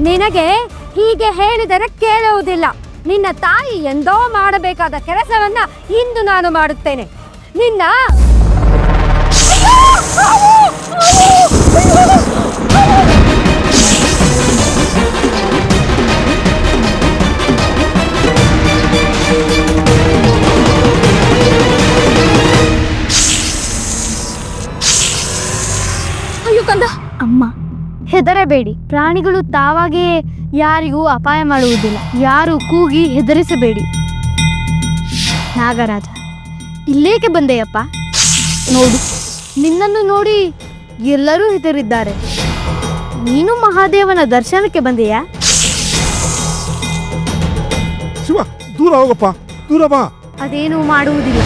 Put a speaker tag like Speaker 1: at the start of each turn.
Speaker 1: ನಿನಗೆ ಹೀಗೆ ಹೇಳಿದರೆ ಕೇಳುವುದಿಲ್ಲ. ನಿನ್ನ ತಾಯಿ ಎಂದೋ ಮಾಡಬೇಕಾದ ಕೆಲಸವನ್ನ ಇಂದು ನಾನು ಮಾಡುತ್ತೇನೆ. ನಿನ್ನ
Speaker 2: ಅಯ್ಯೋ ಕಂದ.
Speaker 1: ಅಮ್ಮ. ಹೆದರಬೇಡಿ. ಪ್ರಾಣಿಗಳು ತಾವಾಗೇ ಯಾರಿಗೂ ಅಪಾಯ ಮಾಡುವುದಿಲ್ಲ. ಯಾರು ಕೂಗಿ ಹೆದರಿಸಬೇಡಿ. ನಾಗರಾಜ ಇಲ್ಲೇಕೆ ಬಂದೆಯಪ್ಪ? ನೋಡು ನಿನ್ನನ್ನು ನೋಡಿ ಎಲ್ಲರೂ ಹೆದರಿದ್ದಾರೆ. ನೀನು ಮಹಾದೇವನ ದರ್ಶನಕ್ಕೆ ಬಂದೆಯಾ?
Speaker 3: ಶಿವ ದೂರ ಹೋಗಪ್ಪ ದೂರ ಬಾ.
Speaker 1: ಅದೇನು ಮಾಡುವುದಿಲ್ಲ.